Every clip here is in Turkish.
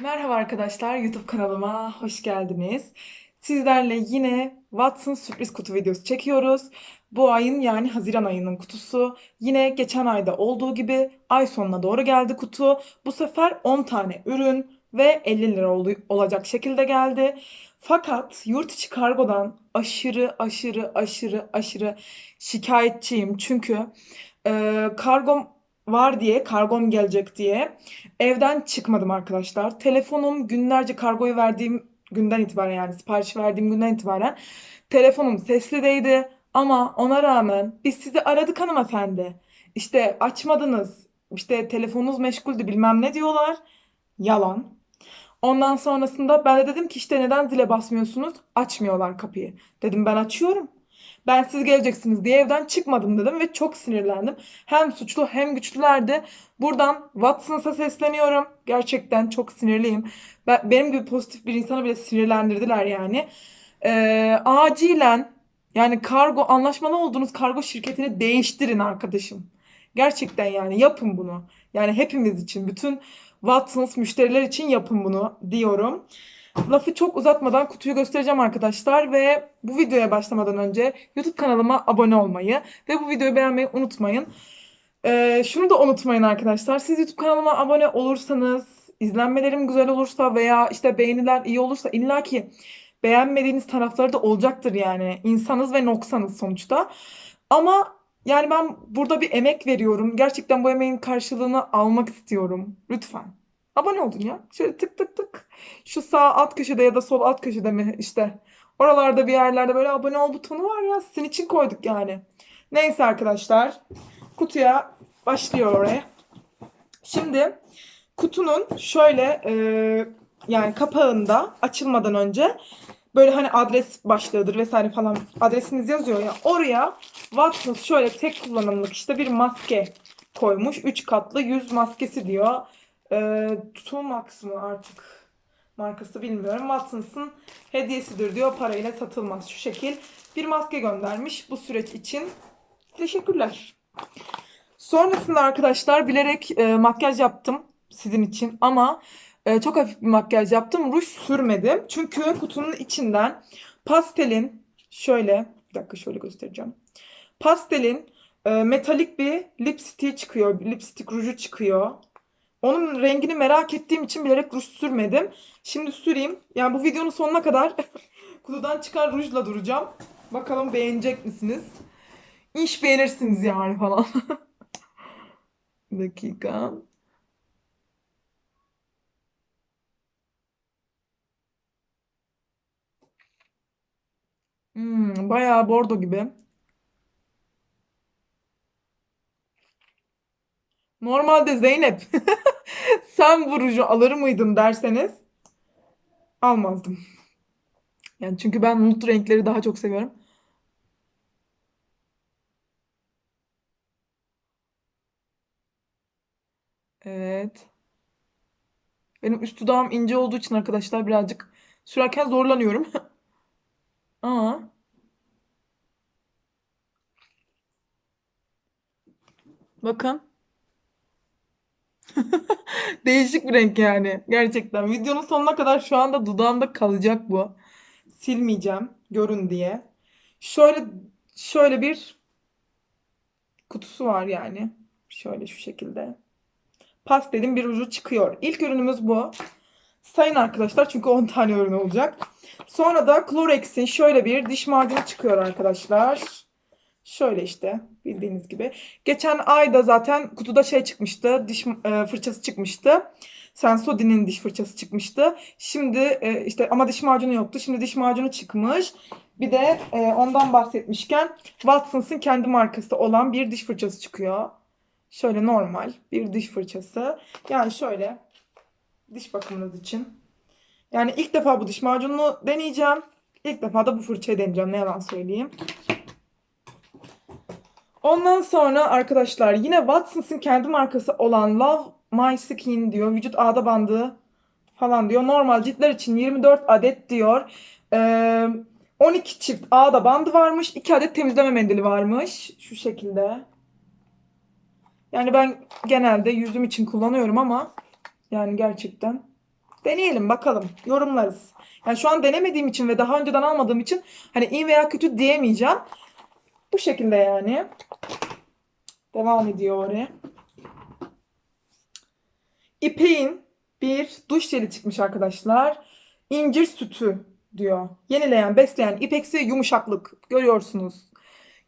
Merhaba arkadaşlar, YouTube kanalıma hoş geldiniz. Sizlerle yine Watson sürpriz kutu videosu çekiyoruz. Bu ayın yani Haziran ayının kutusu. Yine geçen ayda olduğu gibi ay sonuna doğru geldi kutu. Bu sefer 10 tane ürün ve 50 lira ol- olacak şekilde geldi. Fakat yurt içi kargodan aşırı aşırı aşırı aşırı şikayetçiyim. Çünkü e, kargom var diye, kargom gelecek diye Evden çıkmadım arkadaşlar. Telefonum günlerce kargoyu verdiğim günden itibaren yani sipariş verdiğim günden itibaren telefonum sesli ama ona rağmen biz sizi aradık hanımefendi. İşte açmadınız. İşte telefonunuz meşguldü bilmem ne diyorlar. Yalan. Ondan sonrasında ben de dedim ki işte neden zile basmıyorsunuz? Açmıyorlar kapıyı. Dedim ben açıyorum. Ben siz geleceksiniz diye evden çıkmadım dedim ve çok sinirlendim. Hem suçlu hem güçlülerdi. Buradan Watson's'a sesleniyorum. Gerçekten çok sinirliyim. Ben, benim gibi pozitif bir insanı bile sinirlendirdiler yani. Ee, acilen yani kargo anlaşmalı olduğunuz kargo şirketini değiştirin arkadaşım. Gerçekten yani yapın bunu. Yani hepimiz için bütün Watsons müşteriler için yapın bunu diyorum. Lafı çok uzatmadan kutuyu göstereceğim arkadaşlar ve bu videoya başlamadan önce YouTube kanalıma abone olmayı ve bu videoyu beğenmeyi unutmayın. Ee, şunu da unutmayın arkadaşlar. Siz YouTube kanalıma abone olursanız, izlenmelerim güzel olursa veya işte beğeniler iyi olursa illa ki beğenmediğiniz tarafları da olacaktır yani. İnsanız ve noksanız sonuçta. Ama yani ben burada bir emek veriyorum. Gerçekten bu emeğin karşılığını almak istiyorum. Lütfen. Abone olun ya. Şöyle tık tık tık. Şu sağ alt köşede ya da sol alt köşede mi işte. Oralarda bir yerlerde böyle abone ol butonu var ya. Sizin için koyduk yani. Neyse arkadaşlar. Kutuya başlıyor oraya. Şimdi kutunun şöyle e, yani kapağında açılmadan önce böyle hani adres başlığıdır vesaire falan adresiniz yazıyor ya oraya Watsons şöyle tek kullanımlık işte bir maske koymuş. 3 katlı yüz maskesi diyor. E, Tumax mı artık markası bilmiyorum. Watsons'ın hediyesidir diyor. Parayla satılmaz. Şu şekil bir maske göndermiş bu süreç için. Teşekkürler. Sonrasında arkadaşlar bilerek e, makyaj yaptım sizin için ama e, çok hafif bir makyaj yaptım. Ruj sürmedim. Çünkü kutunun içinden pastelin şöyle bir dakika şöyle göstereceğim. Pastelin e, metalik bir lipstick çıkıyor. Lipstick ruju çıkıyor. Onun rengini merak ettiğim için bilerek ruj sürmedim. Şimdi süreyim. Yani bu videonun sonuna kadar kutudan çıkan rujla duracağım. Bakalım beğenecek misiniz? İş beğenirsiniz yani falan. Dakika. Hmm, bayağı bordo gibi. Normalde Zeynep sen bu ruju alır mıydın derseniz almazdım. Yani çünkü ben nude renkleri daha çok seviyorum. Evet. Benim üst dudağım ince olduğu için arkadaşlar birazcık sürerken zorlanıyorum. Aa. Bakın. Değişik bir renk yani. Gerçekten. Videonun sonuna kadar şu anda dudağımda kalacak bu. Silmeyeceğim. Görün diye. Şöyle şöyle bir kutusu var yani. Şöyle şu şekilde. Pastelin bir ucu çıkıyor. İlk ürünümüz bu. Sayın arkadaşlar çünkü 10 tane ürün olacak. Sonra da Clorex'in şöyle bir diş macunu çıkıyor arkadaşlar. Şöyle işte bildiğiniz gibi. Geçen ayda zaten kutuda şey çıkmıştı. Diş e, fırçası çıkmıştı. Sensodyne'in diş fırçası çıkmıştı. Şimdi e, işte ama diş macunu yoktu. Şimdi diş macunu çıkmış. Bir de e, ondan bahsetmişken Watsons'ın kendi markası olan bir diş fırçası çıkıyor. Şöyle normal bir diş fırçası. Yani şöyle diş bakımınız için. Yani ilk defa bu diş macununu deneyeceğim. İlk defa da bu fırçayı deneyeceğim. Ne yalan söyleyeyim. Ondan sonra arkadaşlar yine Watsons'ın kendi markası olan Love My Skin diyor. Vücut ağda bandı falan diyor. Normal ciltler için 24 adet diyor. Ee, 12 çift ağda bandı varmış. 2 adet temizleme mendili varmış. Şu şekilde. Yani ben genelde yüzüm için kullanıyorum ama yani gerçekten Deneyelim bakalım. Yorumlarız. Yani şu an denemediğim için ve daha önceden almadığım için hani iyi veya kötü diyemeyeceğim. Bu şekilde yani. Devam ediyor oraya. İpek'in bir duş jeli çıkmış arkadaşlar. İncir sütü diyor. Yenileyen, besleyen, ipeksi yumuşaklık. Görüyorsunuz.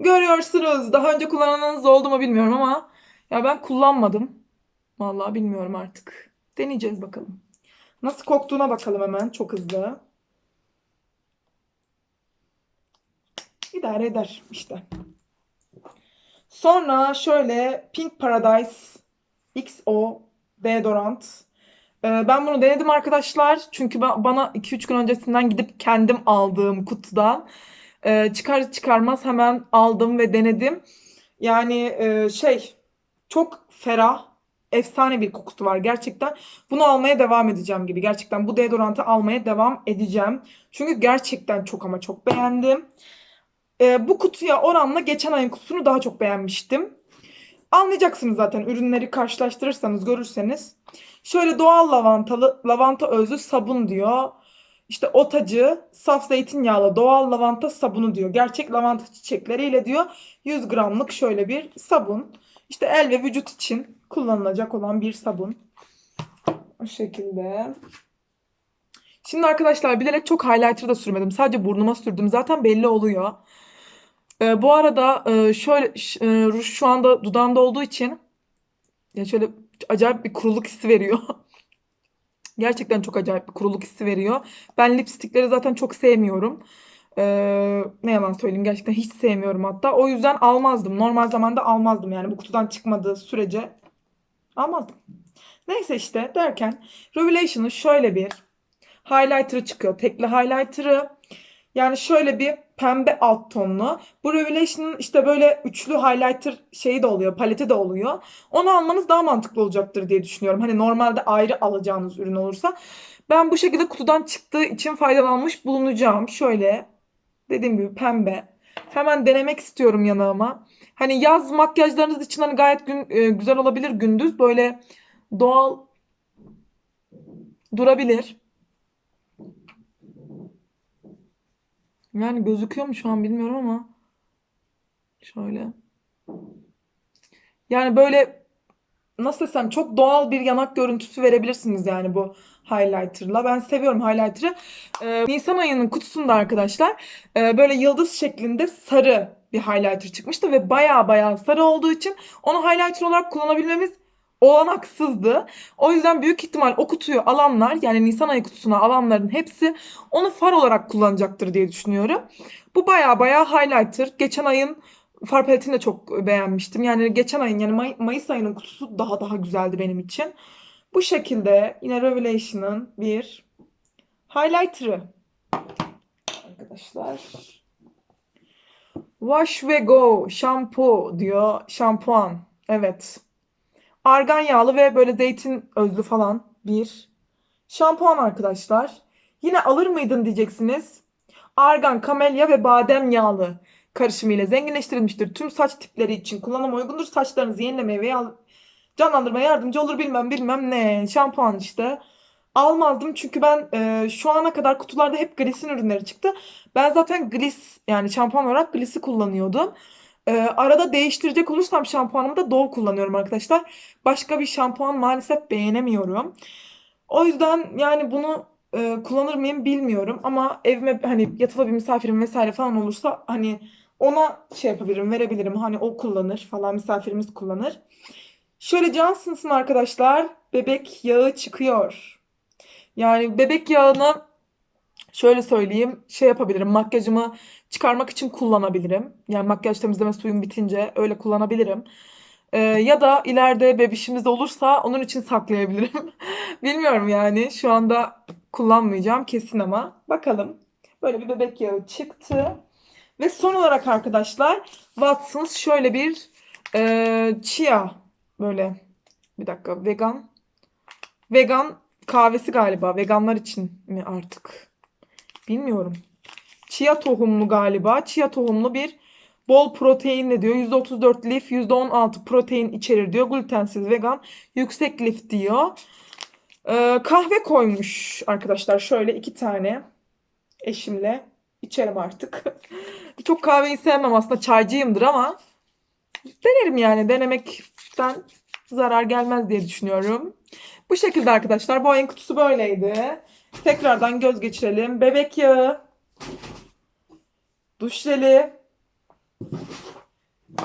Görüyorsunuz. Daha önce kullananınız oldu mu bilmiyorum ama ya ben kullanmadım. Vallahi bilmiyorum artık. Deneyeceğiz bakalım. Nasıl koktuğuna bakalım hemen çok hızlı. İdare eder işte. Sonra şöyle Pink Paradise XO deodorant. Ee, ben bunu denedim arkadaşlar. Çünkü bana 2-3 gün öncesinden gidip kendim aldığım kutudan e, çıkar çıkarmaz hemen aldım ve denedim. Yani e, şey çok ferah, efsane bir kokusu var gerçekten. Bunu almaya devam edeceğim gibi. Gerçekten bu deodorantı almaya devam edeceğim. Çünkü gerçekten çok ama çok beğendim. Ee, bu kutuya oranla geçen ayın kutusunu daha çok beğenmiştim. Anlayacaksınız zaten ürünleri karşılaştırırsanız görürseniz. Şöyle doğal lavantalı lavanta özlü sabun diyor. İşte otacı, saf zeytinyağlı doğal lavanta sabunu diyor. Gerçek lavanta çiçekleriyle diyor. 100 gramlık şöyle bir sabun. İşte el ve vücut için kullanılacak olan bir sabun. O şekilde. Şimdi arkadaşlar bilerek çok highlighter da sürmedim. Sadece burnuma sürdüm. Zaten belli oluyor. Ee, bu arada e, şöyle e, ruj şu anda dudağımda olduğu için ya şöyle acayip bir kuruluk hissi veriyor. Gerçekten çok acayip bir kuruluk hissi veriyor. Ben lipstikleri zaten çok sevmiyorum. Ee, ne yalan söyleyeyim gerçekten hiç sevmiyorum hatta. O yüzden almazdım. Normal zamanda almazdım yani bu kutudan çıkmadığı sürece almazdım. Neyse işte derken Revelation'ın şöyle bir highlighter'ı çıkıyor. Tekli highlighter'ı. Yani şöyle bir pembe alt tonlu. Bu Revelation'ın işte böyle üçlü highlighter şeyi de oluyor, paleti de oluyor. Onu almanız daha mantıklı olacaktır diye düşünüyorum. Hani normalde ayrı alacağınız ürün olursa. Ben bu şekilde kutudan çıktığı için faydalanmış bulunacağım. Şöyle dediğim gibi pembe. Hemen denemek istiyorum yanağıma. Hani yaz makyajlarınız için hani gayet gün, e, güzel olabilir gündüz. Böyle doğal durabilir. Yani gözüküyor mu şu an bilmiyorum ama şöyle. Yani böyle nasıl desem çok doğal bir yanak görüntüsü verebilirsiniz yani bu highlighter'la. Ben seviyorum highlighter'ı. Ee, Nisan ayının kutusunda arkadaşlar e, böyle yıldız şeklinde sarı bir highlighter çıkmıştı ve baya baya sarı olduğu için onu highlighter olarak kullanabilmemiz olanaksızdı. O yüzden büyük ihtimal o kutuyu alanlar yani Nisan ayı kutusuna alanların hepsi onu far olarak kullanacaktır diye düşünüyorum. Bu baya baya highlighter. Geçen ayın far paletini de çok beğenmiştim. Yani geçen ayın yani May- Mayıs ayının kutusu daha daha güzeldi benim için. Bu şekilde yine Revelation'ın bir highlighter'ı. Arkadaşlar. Wash ve Go shampoo diyor. Şampuan. Evet. Argan yağlı ve böyle zeytin özlü falan bir şampuan arkadaşlar. Yine alır mıydın diyeceksiniz. Argan, kamelya ve badem yağlı karışımıyla zenginleştirilmiştir. Tüm saç tipleri için kullanıma uygundur. Saçlarınızı yenilemeye veya canlandırmaya yardımcı olur bilmem bilmem ne. Şampuan işte. Almazdım çünkü ben e, şu ana kadar kutularda hep Gliss'in ürünleri çıktı. Ben zaten Gliss yani şampuan olarak Gliss'i kullanıyordum. E, arada değiştirecek olursam şampuanımı da Dove kullanıyorum arkadaşlar. Başka bir şampuan maalesef beğenemiyorum. O yüzden yani bunu e, kullanır mıyım bilmiyorum ama evime hani yatılı bir misafirim vesaire falan olursa hani ona şey yapabilirim, verebilirim. Hani o kullanır falan misafirimiz kullanır. Şöyle Johnson's'ın arkadaşlar bebek yağı çıkıyor. Yani bebek yağını şöyle söyleyeyim şey yapabilirim makyajımı çıkarmak için kullanabilirim. Yani makyaj temizleme suyum bitince öyle kullanabilirim. Ee, ya da ileride bebişimiz olursa onun için saklayabilirim. Bilmiyorum yani şu anda kullanmayacağım kesin ama bakalım. Böyle bir bebek yağı çıktı. Ve son olarak arkadaşlar Watsons şöyle bir e, chia böyle bir dakika vegan vegan kahvesi galiba veganlar için mi artık bilmiyorum. Chia tohumlu galiba. Chia tohumlu bir bol proteinli diyor. %34 lif, %16 protein içerir diyor. Glutensiz vegan, yüksek lif diyor. Ee, kahve koymuş arkadaşlar. Şöyle iki tane eşimle içerim artık. Çok kahveyi sevmem aslında çaycıyımdır ama denerim yani. Denemekten zarar gelmez diye düşünüyorum. Bu şekilde arkadaşlar. Bu ayın kutusu böyleydi. Tekrardan göz geçirelim. Bebek yağı, duş jeli,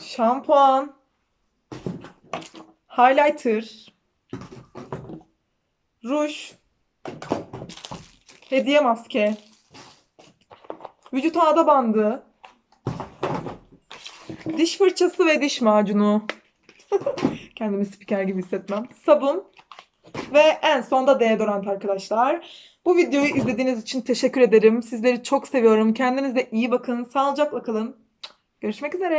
şampuan, highlighter, ruj, hediye maske, vücut ağda bandı, diş fırçası ve diş macunu. Kendimi spiker gibi hissetmem. Sabun ve en sonda deodorant arkadaşlar. Bu videoyu izlediğiniz için teşekkür ederim. Sizleri çok seviyorum. Kendinize iyi bakın. Sağlıcakla kalın. Görüşmek üzere.